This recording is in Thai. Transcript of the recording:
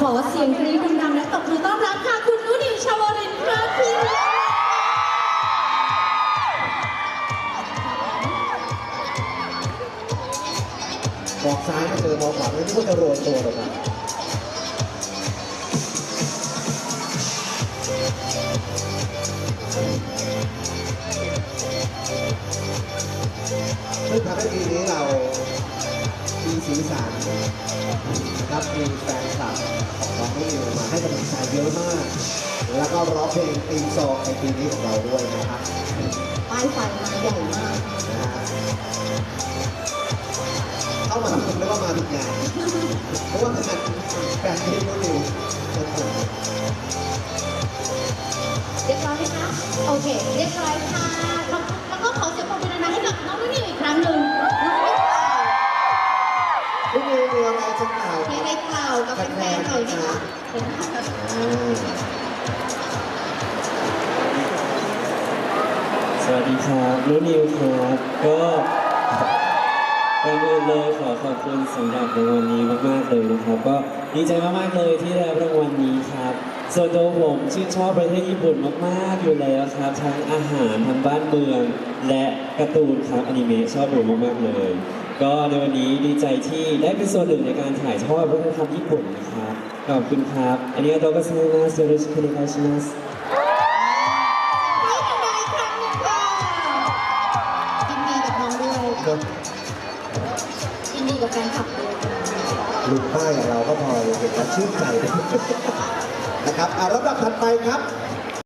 ขอเสียงกรี๊ดดังๆและตบมือต้อนรับค่ะ คุณนุนิวชาวรินทร์ครับพี่มองซ้ายไม่เจอมองขวาไม่รู้ว่าจะโรยตัวลงมาซึ่งทำให้ปีนี้เรา สีสันนะครับมีแฟนคลับของน้องนุ่นนิวมาให้กำลังใจเยอะมาก แล้วก็ร้องเพลงตีมซองในปีนี้ของเราด้วยนะครับป้ายไฟมาใหญ่มากนะฮะเข้ามาผมเรียกว่ามาผิดงานเพราะว่าขนาดแฟนเพลงนุ่นนิวเรียบร้อยไหมคะโอเค เรียบร้อยค่ะ มีอะไรจะกล่าวกับแฟนๆหน่อยไหมคะเชิญค่ะสวัสดีครับนุนิวครับก็ก่อนอื่นเลยขอขอบคุณสำหรับรางวัลนี้มากๆเลยนะครับ ก็ดีใจมากๆเลยที่ได้รับรางวัลนี้ครับส่วนตัวผมชื่นชอบประเทศญี่ปุ่นมากๆอยู่แล้วครับทั้งอาหารทั้งบ้านเมือง และการ์ตูนครับอนิเมะชอบดูมากๆเลย ก็ในวันนี้ดีใจที่ได้เป็นส่วนหนึ่งในการถ่ายทอดวัฒนธรรมญี่ปุ่นนะครับขอบคุณครับ อันนี้โตกัสมานาซูรุชิคุนิกาชิมัสนี่เป็นไงอีกครั้งหนึ่งค่ะยินดีกับน้องด้วยเนอะยินดีกับแฟนคลับด้วยลุงป้ายอย่างเราก็พอเห็นแล้วชื่นใจนะครับอ่าลำดับถัดไปครับ